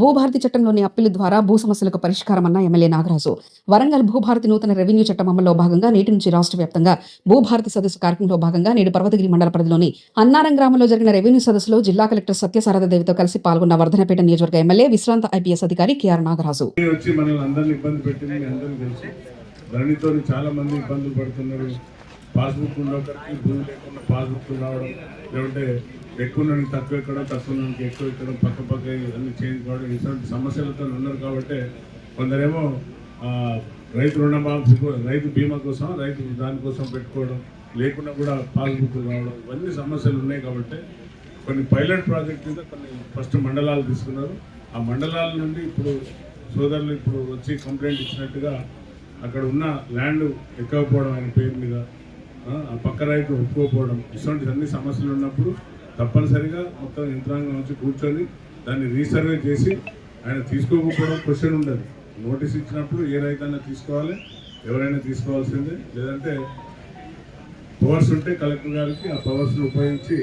భూభారతి చట్టంలోని అప్పీలు ద్వారా భూ సమస్యలకు పరిష్కారమన్న ఎమ్మెల్యే నాగరాజు. వరంగల్ భూభారతి నూతన రెవెన్యూ చట్టం అమల్లో భాగంగా నేటి నుంచి రాష్ట్ర వ్యాప్తంగా భూభారతి సదస్సు కార్యక్రమంలో భాగంగా నేడు పర్వతగిరి మండల పరిధిలోని అన్నారం గ్రామంలో జరిగిన రెవెన్యూ సదస్సులో జిల్లా కలెక్టర్ సత్యసారద దేవితో కలిసి పాల్గొన్న వర్ధనపేట నియోజకవర్గ ఎమ్మెల్యే విశ్రాంత ఐపీఎస్ అధికారి కేఆర్ నాగరాజు. ధరణితో చాలా మంది ఇబ్బందులు పడుతున్నారు. పాస్బుక్ భూమి లేకుండా పాస్బుక్ రావడం లేకుంటే ఎక్కువ నుండి తక్కువ ఎక్కడం తక్కువ నుండి ఎక్కువ ఎక్కడం పక్క పక్క ఇవన్నీ చేంజ్ కావడం ఇటువంటి సమస్యలతో ఉన్నారు కాబట్టి కొందరేమో రైతు రుణమాఫీ రైతు బీమా కోసం రైతు దానికోసం పెట్టుకోవడం లేకుండా కూడా పాస్బుక్ రావడం ఇవన్నీ సమస్యలు ఉన్నాయి కాబట్టి కొన్ని పైలట్ ప్రాజెక్ట్ మీద కొన్ని ఫస్ట్ మండలాలు తీసుకున్నారు. ఆ మండలాల నుండి ఇప్పుడు సోదరులు ఇప్పుడు వచ్చి కంప్లైంట్ ఇచ్చినట్టుగా అక్కడ ఉన్న ల్యాండ్ ఎక్కకపోవడం ఆయన పేరు మీద ఆ పక్క రైతు ఒప్పుకోకపోవడం ఇటువంటి అన్ని సమస్యలు ఉన్నప్పుడు తప్పనిసరిగా మొత్తం యంత్రాంగం వచ్చి కూర్చొని దాన్ని రీసర్వే చేసి ఆయన తీసుకోకపోవడం క్వశ్చన్ ఉండదు. నోటీస్ ఇచ్చినప్పుడు ఏ రైతన్నా తీసుకోవాలి ఎవరైనా తీసుకోవాల్సిందే. లేదంటే పవర్స్ ఉంటే కలెక్టర్ గారికి ఆ పవర్స్ని ఉపయోగించి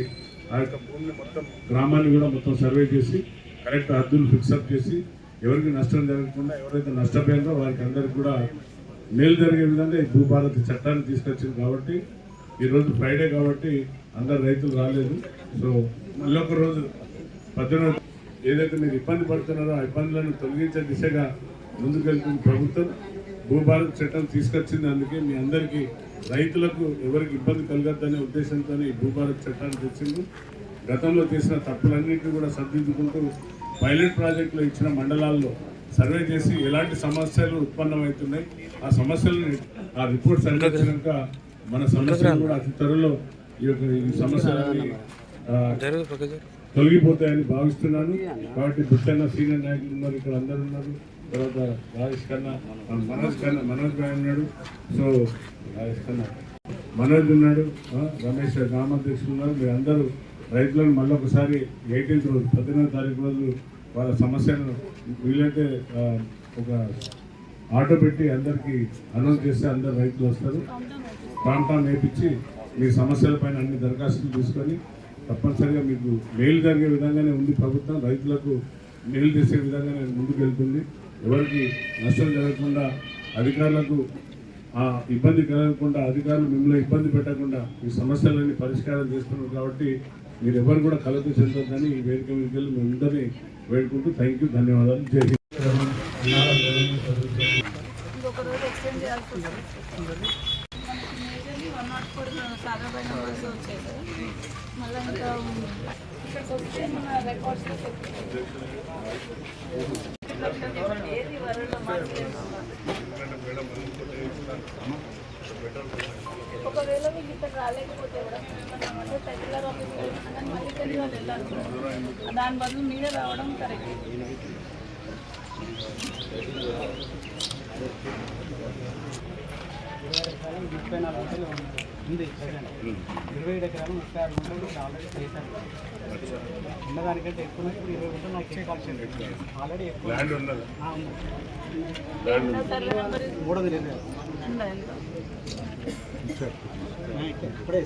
ఆ యొక్క భూమిని మొత్తం గ్రామాన్ని కూడా మొత్తం సర్వే చేసి కరెక్ట్ హద్దులు ఫిక్సప్ చేసి ఎవరికి నష్టం జరగకుండా ఎవరైతే నష్టపోయిందో వారికి అందరికి కూడా మేలు జరిగే విధంగా ఈ భూభారతి చట్టాన్ని తీసుకొచ్చింది కాబట్టి ఈరోజు ఫ్రైడే కాబట్టి అందరు రైతులు రాలేదు. సో మళ్ళీ ఒక రోజు పద్దెనిమిది ఏదైతే మీరు ఇబ్బంది పడుతున్నారో ఆ ఇబ్బందులను తొలగించే దిశగా ముందుకెళ్తుంది ప్రభుత్వం. భూభారత్ చట్టం తీసుకొచ్చింది అందుకే మీ అందరికీ రైతులకు ఎవరికి ఇబ్బంది కలగద్దనే ఉద్దేశంతో ఈ భూభారత్ చట్టాన్ని తెచ్చింది. గతంలో చేసిన తప్పులన్నింటినీ కూడా సర్దిద్దుకుంటూ పైలట్ ప్రాజెక్టులో ఇచ్చిన మండలాల్లో సర్వే చేసి ఎలాంటి సమస్యలు ఉత్పన్నమవుతున్నాయి ఆ సమస్యలను ఆ రిపోర్ట్స్ అందించినాక మన సమస్యలు కూడా అతి త్వరలో ఈ యొక్క ఈ సమస్యలన్నీ తొలగిపోతాయని భావిస్తున్నాను. కాబట్టి బుట్టన్న సీనియర్ నాయకులు ఉన్నారు ఇక్కడ అందరు ఉన్నారు. తర్వాత రాజేష్ ఖన్నా ఆ, మనోజ్ ఖన్నా మనోజ్ భాయ్ ఉన్నాడు. సో రాజేష్ ఖన్నా మనోజ్ ఉన్నాడు రమేష్ గ్రామాధ్యక్షులు ఉన్నారు. మీరు అందరూ రైతులను మళ్ళీ ఒకసారి ఎయిటీన్త్ రోజు పద్దెనిమిది తారీఖు రోజు వాళ్ళ సమస్యను వీలైతే ఒక ఆటో పెట్టి అందరికీ అనౌన్స్ చేస్తే అందరు రైతులు వస్తారు. ప్రాంతాన్ని నేర్పించి మీ సమస్యలపైన అన్ని దరఖాస్తులు తీసుకొని తప్పనిసరిగా మీకు మేలు జరిగే విధంగానే ఉంది ప్రభుత్వం. రైతులకు మేలు చేసే విధంగానే ముందుకు వెళ్తుంది. ఎవరికి నష్టం జరగకుండా అధికారులకు ఆ ఇబ్బంది కలగకుండా అధికారులు మిమ్మల్ని ఇబ్బంది పెట్టకుండా ఈ సమస్యలన్నీ పరిష్కారం చేస్తున్నారు కాబట్టి మీరు ఎవరు కూడా కలత చెందొద్దని ఈ వేదిక మీదకి వెళ్ళి మేము వేడుకుంటూ థ్యాంక్ యూ ధన్యవాదాలు. జై హింద్. మేజర్లీ వన్ నాట్ వచ్చేది మళ్ళీ ఇంకా ఇక్కడికి వస్తే ఏది వరలో ఒకవేళ మీకు ఇక్కడ రాలేకపోతే కూడా అంటే మళ్ళీ ఇక్కడికి వాళ్ళు వెళ్ళాలి దాని బదులు మీరే రావడం కరెక్ట్ ముప్పై నాలుగు ఉంది. ఇరవై ఏడు ఎకరాలు ముప్పై ఆరు గుంటలు ఇప్పుడు ఆల్రెడీ చేశాను ఉన్నదానికంటే ఎక్కువ ఇప్పుడు ఇరవై నాకు ఆల్రెడీ ఎక్కువ ఇప్పుడే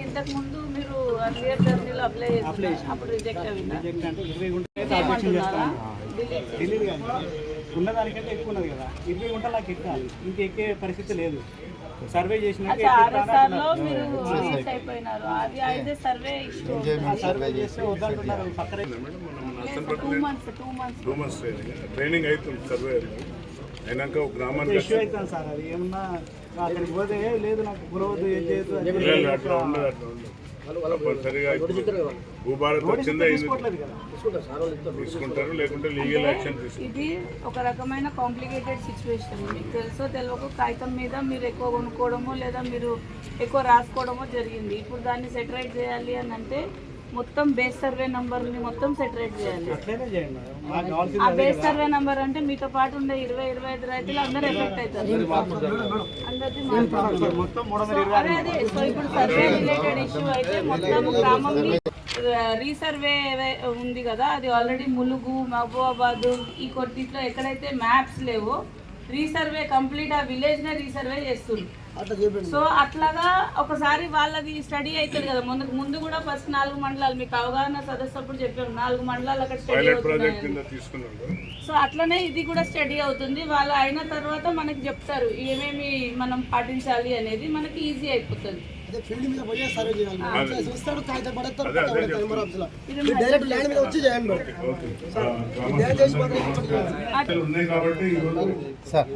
ఇంతకు ముందు మీరు అర్లియర్ జర్నీలో అప్లై అప్లై అప్పుడు రిజెక్ట్ అయిందా? రిజెక్ట్ అంటే ఇరవై ఉన్నదానికంటే ఎక్కువ ఉన్నది కదా. ఇరవై గుంటలు నాకు ఎక్కాలి. ఇంక ఎక్కే పరిస్థితి లేదు. సర్వే చేసినాక అయితే సర్వే చేస్తే వద్దంటున్నారు పక్కన. Training training. అవుతుంది సర్వే అయినాక ఒక గ్రామానికి ఇష్యూ అవుతుంది సార్ అది. ఏమన్నా అక్కడికి పోతే "ఏ, లేదు నాకు గురవద్దు ఏం లేదు, అట్లా ఉండదు అట్లా ఉండదు. తప్పనిసరిగా ఇప్పుడు భూభారత్ వచ్చిందే ఇది తీసుకోవట్లేదు కదా. తీసుకుంటారు లేకుంటే లీగల్ యాక్షన్ తీసుకుంటారు. ఇది ఒక రకమైన కాంప్లికేటెడ్ సిచ్యువేషన్ మీకు తెలుసో తెలియక కాగితం మీద మీరు ఎక్కువ కొనుక్కోవడమో లేదా మీరు ఎక్కువ రాసుకోవడమో జరిగింది. ఇప్పుడు దాన్ని సెటరైట్ చేయాలి అని అంటే మొత్తం బేస్ సర్వే నంబర్ని మొత్తం సెటరైట్ చేయాలి. ఆ బేస్ సర్వే నంబర్ అంటే మీతో పాటు ఉండే ఇరవై ఇరవై ఐదు రైతులు అందరూ ఎఫెక్ట్ అవుతారు. అదే అదే సో ఇప్పుడు సర్వే రిలేటెడ్ ఇష్యూ అయితే మొత్తం గ్రామంని రీసర్వే ఉంది కదా అది ఆల్రెడీ ములుగు మహబూబాబాద్ ఈ కొద్దిట్లో ఎక్కడైతే మ్యాప్స్ లేవో రీసర్వే కంప్లీట్ ఆ విలేజ్ నే రీసర్వే చేస్తుంది సో అట్లాగా ఒకసారి వాళ్ళది స్టడీ అవుతుంది కదా. ముందు ముందు కూడా ఫస్ట్ నాలుగు మండలాలు మీకు అవగాహన సదస్సు అప్పుడు చెప్పాము. నాలుగు మండలాలు అక్కడ స్టడీ అవుతున్నాయి సో అట్లనే ఇది కూడా స్టడీ అవుతుంది. వాళ్ళు అయిన తర్వాత మనకి చెప్తారు ఏమేమి మనం పాటించాలి అనేది మనకి ఈజీ అయిపోతుంది. అదే ఫీల్డ్ మీద పోయి సర్వే చేయాలి. చూస్తాడు కాగితం పడేస్తారు ఎంఆర్ ఆఫీస్లో. డైరెక్ట్ ల్యాండ్ మీద వచ్చి చేయండి. ఉన్నాయి కాబట్టి